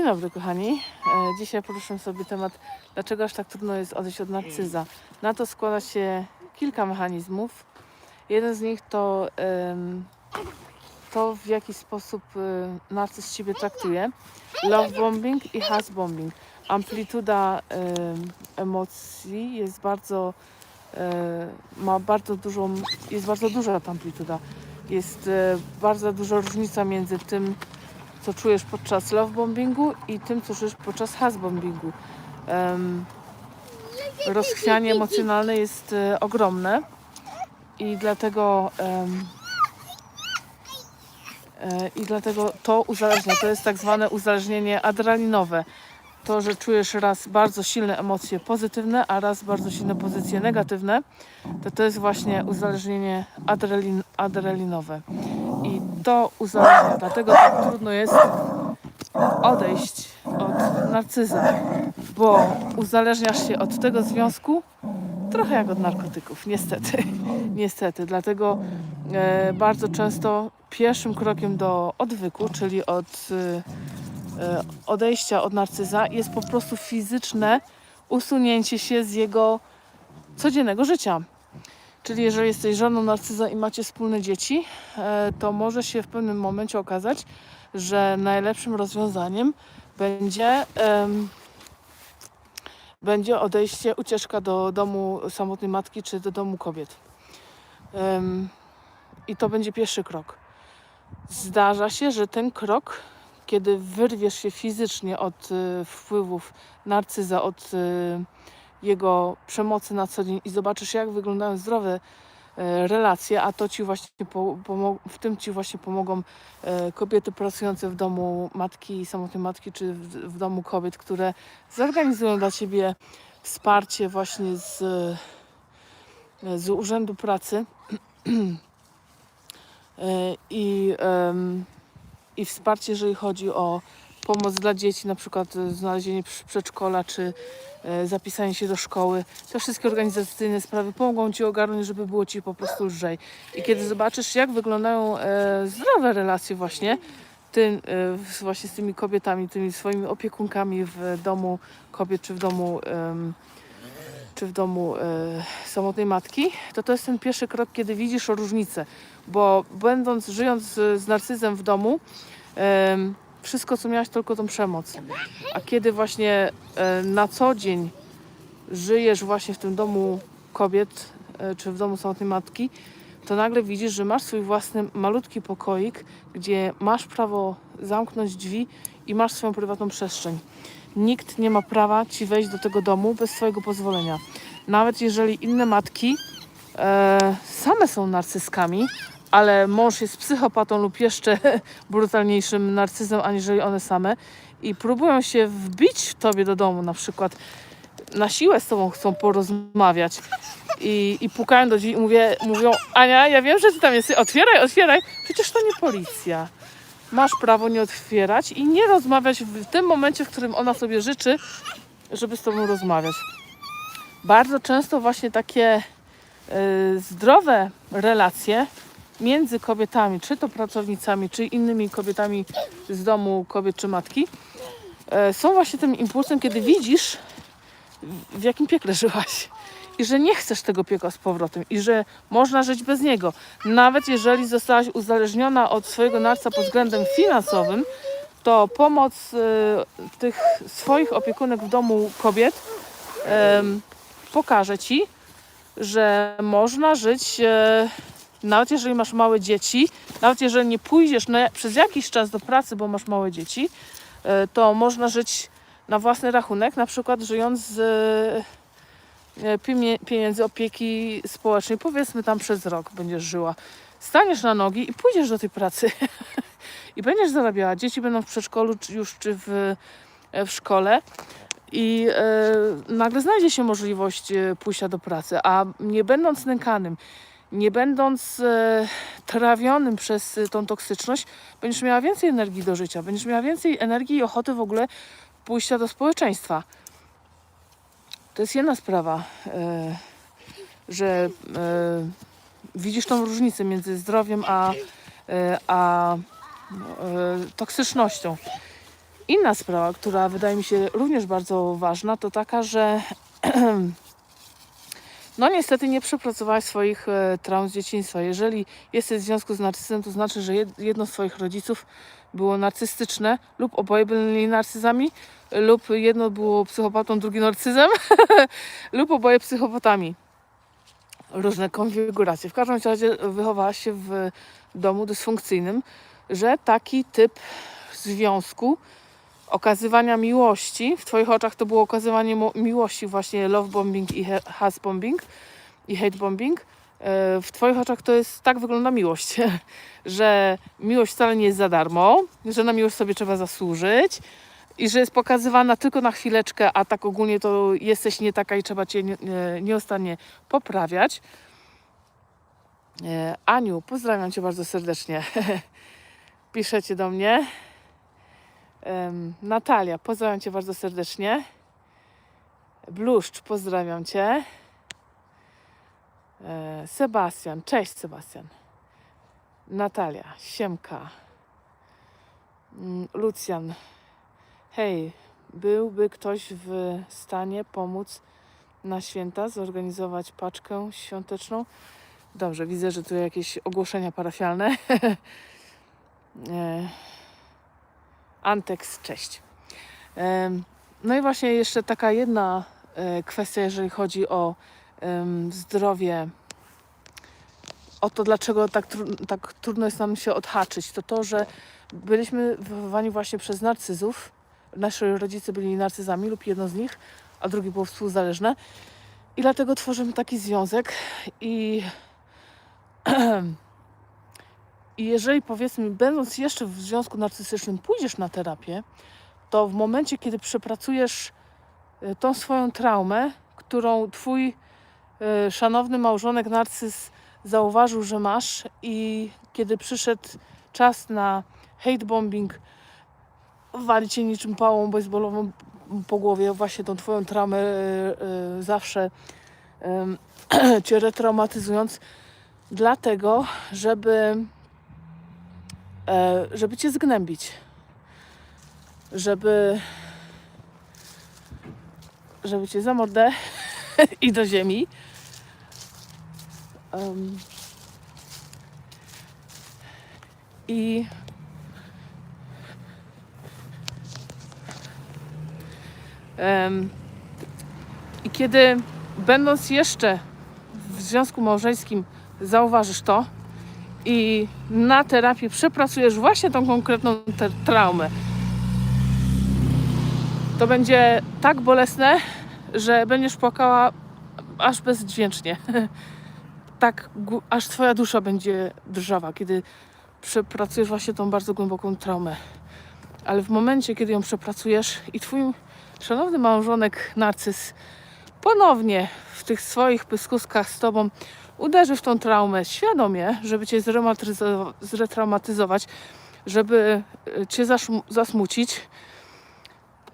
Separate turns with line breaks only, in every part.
Dzień dobry kochani. E, Dzisiaj poruszymy sobie temat, dlaczego aż tak trudno jest odejść od narcyza. Na to składa się kilka mechanizmów. Jeden z nich to to, w jaki sposób e, narcyz Ciebie traktuje. Love bombing i has bombing. Amplituda em, emocji jest bardzo, e, ma bardzo dużą, jest bardzo duża ta amplituda. Jest bardzo duża różnica między tym, co czujesz podczas love bombingu i tym, co czujesz podczas has bombingu. Um, rozchwianie emocjonalne jest e, ogromne i dlatego em, e, i dlatego to uzależnia. To jest tak zwane uzależnienie adrenalinowe. To, że czujesz raz bardzo silne emocje pozytywne, a raz bardzo silne pozycje negatywne, to to jest właśnie uzależnienie adrenalin, adrenalinowe. I to uzależnia, dlatego tak trudno jest odejść od narcyza, bo uzależniasz się od tego związku trochę jak od narkotyków, niestety. niestety, dlatego e, bardzo często pierwszym krokiem do odwyku, czyli od e, e, odejścia od narcyza jest po prostu fizyczne usunięcie się z jego codziennego życia. Czyli jeżeli jesteś żoną narcyza i macie wspólne dzieci, e, to może się w pewnym momencie okazać, że najlepszym rozwiązaniem będzie, em, będzie odejście, ucieczka do domu samotnej matki czy do domu kobiet. Em, I to będzie pierwszy krok. Zdarza się, że ten krok, kiedy wyrwiesz się fizycznie od y, wpływów narcyza, od y, jego przemocy na co dzień i zobaczysz, jak wyglądają zdrowe e, relacje, a to ci właśnie w tym ci właśnie pomogą e, kobiety pracujące w domu matki, samotnej matki, czy w, domu kobiet, które zorganizują dla ciebie wsparcie właśnie z, e, z Urzędu Pracy. I, i wsparcie, jeżeli chodzi o pomoc dla dzieci, na przykład e, znalezienie przedszkola czy e, zapisanie się do szkoły. Te wszystkie organizacyjne sprawy pomogą Ci ogarnąć, żeby było Ci po prostu lżej. I kiedy zobaczysz, jak wyglądają e, zdrowe relacje właśnie, ty, z- właśnie z tymi kobietami, tymi swoimi opiekunkami w domu kobiet czy w domu czy w domu samotnej matki, to to jest ten pierwszy krok, kiedy widzisz różnicę, bo będąc, żyjąc z, narcyzem w domu, wszystko co miałaś, tylko tą przemoc. A kiedy właśnie e, na co dzień żyjesz właśnie w tym domu kobiet, e, czy w domu samotnej matki, to nagle widzisz, że masz swój własny malutki pokoik, gdzie masz prawo zamknąć drzwi i masz swoją prywatną przestrzeń. Nikt nie ma prawa ci wejść do tego domu bez swojego pozwolenia. Nawet jeżeli inne matki e, same są narcyskami, ale mąż jest psychopatą lub jeszcze brutalniejszym narcyzem aniżeli one same i próbują się wbić w tobie do domu, na przykład na siłę z tobą chcą porozmawiać i, i pukają do drzwi i mówię, mówią Ania, ja wiem, że ty tam jesteś, otwieraj, otwieraj, przecież to nie policja. Masz prawo nie otwierać i nie rozmawiać w tym momencie, w którym ona sobie życzy, żeby z tobą rozmawiać. Bardzo często właśnie takie y, zdrowe relacje między kobietami, czy to pracownicami, czy innymi kobietami z domu kobiet czy matki, e, są właśnie tym impulsem, kiedy widzisz, w- jakim piekle żyłaś. I że nie chcesz tego piekła z powrotem. I że można żyć bez niego. Nawet jeżeli zostałaś uzależniona od swojego narca pod względem finansowym, to pomoc e, tych swoich opiekunek w domu kobiet pokaże ci, że można żyć, e, nawet jeżeli masz małe dzieci, nawet jeżeli nie pójdziesz na, przez jakiś czas do pracy, bo masz małe dzieci, e, to można żyć na własny rachunek, na przykład żyjąc z e, pieniędzy opieki społecznej, powiedzmy tam przez rok będziesz żyła. Staniesz na nogi i pójdziesz do tej pracy i będziesz zarabiała. Dzieci będą w przedszkolu czy już czy w, e, w szkole i nagle znajdzie się możliwość pójścia do pracy, a nie będąc nękanym, nie będąc e, trawionym przez e, tą toksyczność, będziesz miała więcej energii do życia, będziesz miała więcej energii i ochoty w ogóle pójścia do społeczeństwa. To jest jedna sprawa, e, że widzisz tą różnicę między zdrowiem a, a toksycznością. Inna sprawa, która wydaje mi się również bardzo ważna, to taka, że no niestety nie przepracowałeś swoich e, traum z dzieciństwa. Jeżeli jesteś w związku z narcyzem, to znaczy, że jed, jedno z twoich rodziców było narcystyczne lub oboje byli narcyzami lub jedno było psychopatą, drugi narcyzem lub oboje psychopatami. Różne konfiguracje. W każdym razie wychowałaś się w domu dysfunkcyjnym, że taki typ związku okazywania miłości, w Twoich oczach to było okazywanie miłości, właśnie love bombing i hate bombing i hate bombing. E, W Twoich oczach to jest, tak wygląda miłość, że miłość wcale nie jest za darmo, że na miłość sobie trzeba zasłużyć i że jest pokazywana tylko na chwileczkę, a tak ogólnie to jesteś nie taka i trzeba Cię nie- nie- nieustannie poprawiać. E, Aniu, pozdrawiam Cię bardzo serdecznie. Piszecie do mnie. Natalia, pozdrawiam Cię bardzo serdecznie. Bluszcz, pozdrawiam Cię. E, Sebastian, cześć Sebastian. Natalia, Siemka. Mm, Lucjan, hej, byłby ktoś w stanie pomóc na święta, zorganizować paczkę świąteczną? Dobrze, widzę, że tu jakieś ogłoszenia parafialne. Antex, cześć. No i właśnie jeszcze taka jedna e, kwestia, jeżeli chodzi o zdrowie, o to, dlaczego tak, tak trudno jest nam się odhaczyć, to to, że byliśmy wychowani właśnie przez narcyzów. Nasi rodzice byli narcyzami lub jedno z nich, a drugie było współzależne. I dlatego tworzymy taki związek i i jeżeli powiedzmy, będąc jeszcze w związku narcystycznym, pójdziesz na terapię, to w momencie, kiedy przepracujesz e, tą swoją traumę, którą twój e, szanowny małżonek narcyz zauważył, że masz i kiedy przyszedł czas na hate bombing, wali cię niczym pałą baseballową po głowie, właśnie tą twoją traumę e, zawsze cię retraumatyzując, dlatego, żeby żeby cię zgnębić. Żeby żeby cię za mordę i do ziemi. Em, I em, i kiedy będąc jeszcze w związku małżeńskim zauważysz to, i na terapii przepracujesz właśnie tą konkretną traumę, to będzie tak bolesne, że będziesz płakała aż bezdźwięcznie. tak, aż twoja dusza będzie drżawa, kiedy przepracujesz właśnie tą bardzo głęboką traumę. Ale w momencie, kiedy ją przepracujesz i twój szanowny małżonek narcyz ponownie w tych swoich pyskuskach z tobą uderzy w tą traumę świadomie, żeby cię zretraumatyzować, żeby e, cię zasmucić,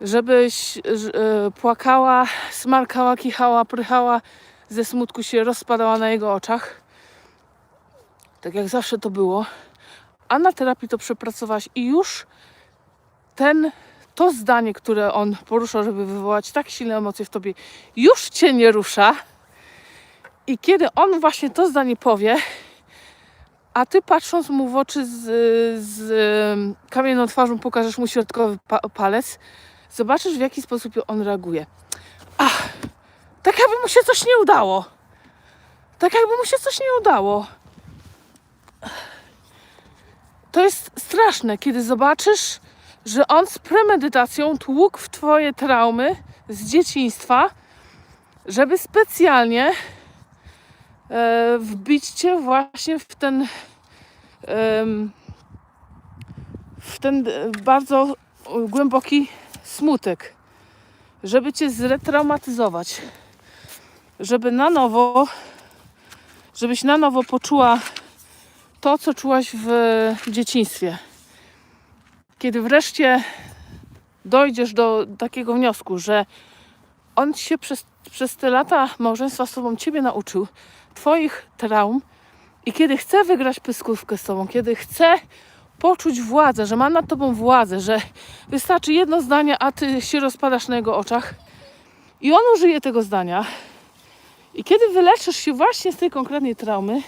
żebyś e, płakała, smarkała, kichała, prychała, ze smutku się rozpadała na jego oczach. Tak jak zawsze to było. A na terapii to przepracowałaś i już ten, to zdanie, które on porusza, żeby wywołać tak silne emocje w tobie, już cię nie rusza. I kiedy on właśnie to zdanie powie, a ty patrząc mu w oczy z, z kamienną twarzą pokażesz mu środkowy pa palec, zobaczysz w jaki sposób on reaguje. Ach, tak jakby mu się coś nie udało. Tak jakby mu się coś nie udało. To jest straszne, kiedy zobaczysz, że on z premedytacją tłukł w twoje traumy z dzieciństwa, żeby specjalnie e, wbić cię właśnie w ten w ten bardzo głęboki smutek, żeby cię zretraumatyzować, żeby na nowo, żebyś na nowo poczuła to, co czułaś w dzieciństwie. Kiedy wreszcie dojdziesz do takiego wniosku, że on się przez, przez te lata małżeństwa z tobą ciebie nauczył, twoich traum i kiedy chce wygrać pyskówkę z tobą, kiedy chce poczuć władzę, że ma nad tobą władzę, że wystarczy jedno zdanie, a ty się rozpadasz na jego oczach. I on użyje tego zdania. I kiedy wyleczysz się właśnie z tej konkretnej traumy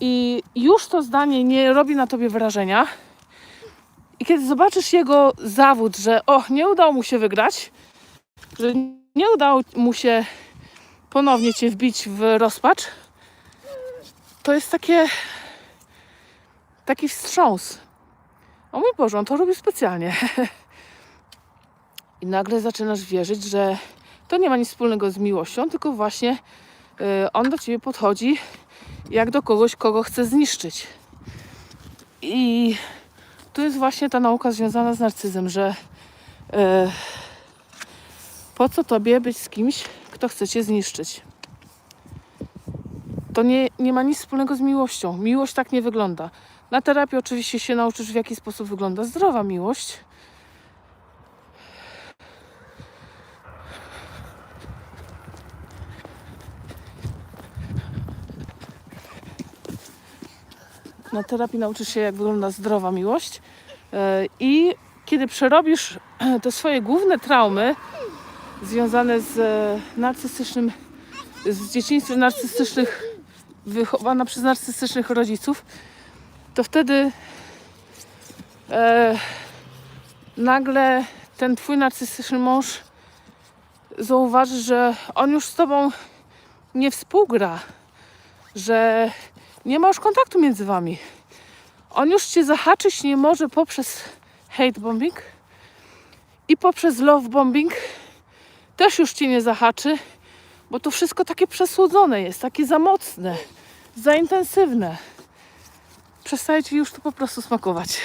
i już to zdanie nie robi na tobie wrażenia, i kiedy zobaczysz jego zawód, że o, nie udało mu się wygrać, że nie udało mu się ponownie cię wbić w rozpacz, to jest takie taki wstrząs. O mój Boże, on to robi specjalnie. I nagle zaczynasz wierzyć, że to nie ma nic wspólnego z miłością, tylko właśnie y, on do ciebie podchodzi jak do kogoś, kogo chce zniszczyć. I tu jest właśnie ta nauka związana z narcyzmem, że y, po co tobie być z kimś, kto chce cię zniszczyć? To nie, nie ma nic wspólnego z miłością. Miłość tak nie wygląda. Na terapii oczywiście się nauczysz, w jaki sposób wygląda zdrowa miłość. Na terapii nauczysz się, jak wygląda zdrowa miłość. E, I kiedy przerobisz te swoje główne traumy związane z e, narcystycznym, z dzieciństwem narcystycznych, wychowana przez narcystycznych rodziców, to wtedy e, nagle ten twój narcystyczny mąż zauważy, że on już z tobą nie współgra, że nie ma już kontaktu między wami. On już cię zahaczyć nie może poprzez hate bombing i poprzez love bombing też już cię nie zahaczy, bo to wszystko takie przesłodzone jest, takie za mocne, za intensywne przestaje ci już to po prostu smakować.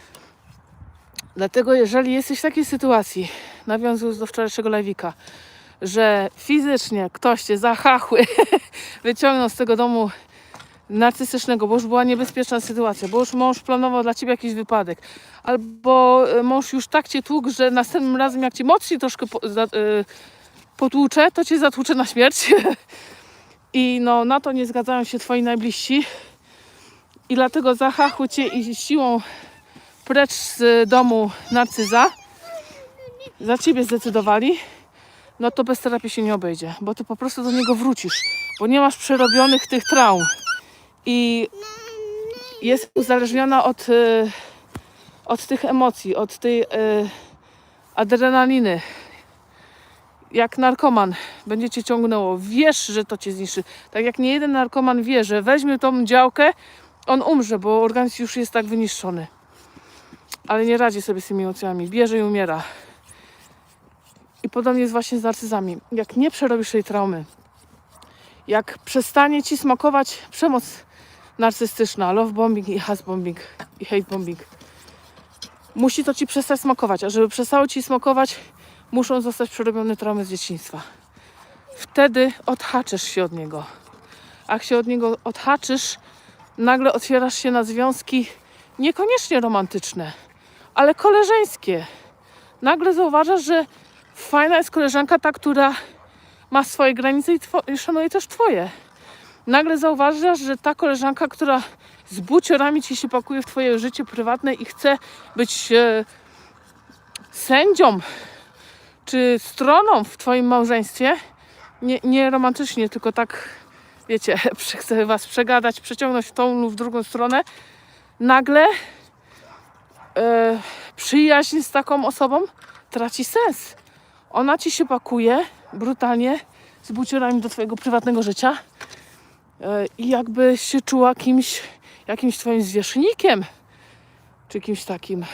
Dlatego jeżeli jesteś w takiej sytuacji, nawiązując do wczorajszego live'ika, że fizycznie ktoś cię zachachły, wyciągnął z tego domu narcystycznego, bo już była niebezpieczna sytuacja, bo już mąż planował dla ciebie jakiś wypadek, albo e, mąż już tak cię tłukł, że następnym razem jak cię mocniej troszkę po, za, y, potłucze, to cię zatłucze na śmierć. I no, na to nie zgadzają się twoi najbliżsi. I dlatego zachachły cię i siłą precz z domu narcyza. Za ciebie zdecydowali, no to bez terapii się nie obejdzie, bo ty po prostu do niego wrócisz, bo nie masz przerobionych tych traum i jest uzależniona od, y, od tych emocji, od tej y, adrenaliny. Jak narkoman będzie cię ciągnęło, wiesz, że to cię zniszczy. Tak jak nie jeden narkoman wie, że weźmie tą działkę, on umrze, bo organizm już jest tak wyniszczony. Ale nie radzi sobie z tymi emocjami. Bierze i umiera. I podobnie jest właśnie z narcyzami. Jak nie przerobisz tej traumy, jak przestanie ci smakować przemoc narcystyczna, love bombing i hate bombing i hate bombing, musi to ci przestać smakować. A żeby przestało ci smakować, muszą zostać przerobione traumy z dzieciństwa. Wtedy odhaczysz się od niego. A jak się od niego odhaczysz, nagle otwierasz się na związki niekoniecznie romantyczne, ale koleżeńskie. Nagle zauważasz, że fajna jest koleżanka ta, która ma swoje granice i, i szanuje też twoje. Nagle zauważasz, że ta koleżanka, która z buciorami ci się pakuje w twoje życie prywatne i chce być e, sędzią czy stroną w twoim małżeństwie, nie, nie romantycznie, tylko tak wiecie, chcę was przegadać, przeciągnąć w tą lub w drugą stronę, nagle e, przyjaźń z taką osobą traci sens. Ona ci się pakuje brutalnie z buciorami do twojego prywatnego życia i jakby się czuła kimś, jakimś twoim zwierzchnikiem, czy kimś takim.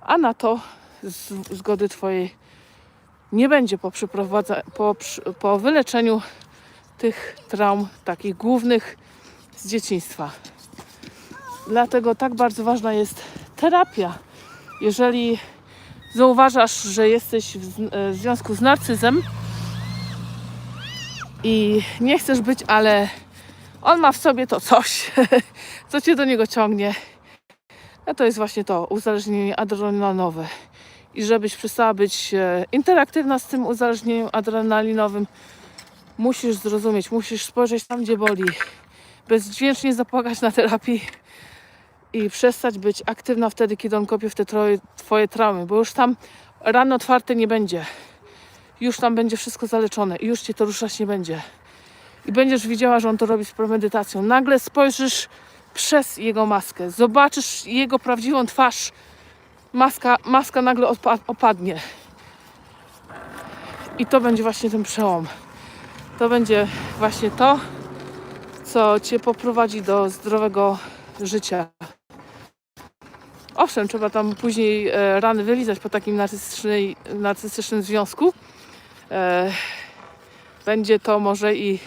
A na to z, zgody twojej nie będzie po, po, po wyleczeniu tych traum takich głównych z dzieciństwa. Dlatego tak bardzo ważna jest terapia. Jeżeli zauważasz, że jesteś w, e, w związku z narcyzem i nie chcesz być, ale on ma w sobie to coś, co cię do niego ciągnie, no to jest właśnie to uzależnienie adrenalinowe. I żebyś przestała być e, interaktywna z tym uzależnieniem adrenalinowym, musisz zrozumieć, musisz spojrzeć tam, gdzie boli, bezdźwięcznie zapłakać na terapii i przestać być aktywna wtedy, kiedy on kopie w te twoje traumy, bo już tam rany otwarte nie będzie. Już tam będzie wszystko zaleczone i już cię to ruszać nie będzie. I będziesz widziała, że on to robi z premedytacją. Nagle spojrzysz przez jego maskę, zobaczysz jego prawdziwą twarz. Maska, maska nagle opadnie. I to będzie właśnie ten przełom. To będzie właśnie to, co cię poprowadzi do zdrowego życia. Owszem, trzeba tam później e, rany wylizać po takim narcystycznym związku. E, będzie to może i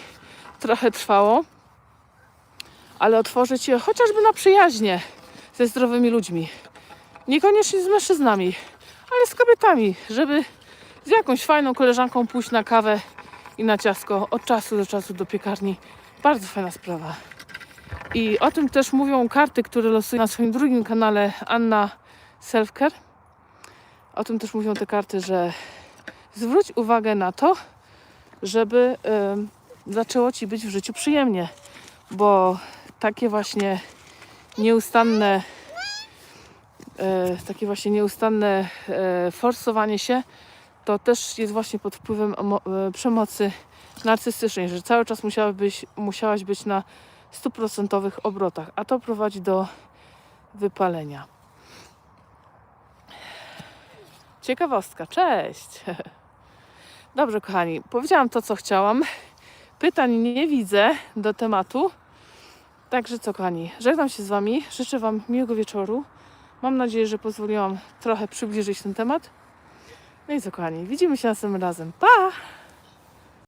trochę trwało, ale otworzy cię chociażby na przyjaźnie ze zdrowymi ludźmi. Niekoniecznie z mężczyznami, ale z kobietami, żeby z jakąś fajną koleżanką pójść na kawę i na ciasko od czasu do czasu do piekarni. Bardzo fajna sprawa. I o tym też mówią karty, które losuje na swoim drugim kanale Anna Selfcare. O tym też mówią te karty, że zwróć uwagę na to, żeby em, zaczęło ci być w życiu przyjemnie, bo takie właśnie nieustanne e, takie właśnie nieustanne e, forsowanie się to też jest właśnie pod wpływem e, przemocy narcystycznej, że cały czas musiałaś być, musiałaś być na stuprocentowych obrotach, a to prowadzi do wypalenia. Ciekawostka, cześć! Dobrze, kochani, powiedziałam to, co chciałam. Pytań nie widzę do tematu. Także co, kochani, żegnam się z Wami. Życzę Wam miłego wieczoru. Mam nadzieję, że pozwoliłam trochę przybliżyć ten temat. No i co, kochani, widzimy się następnym razem. Pa!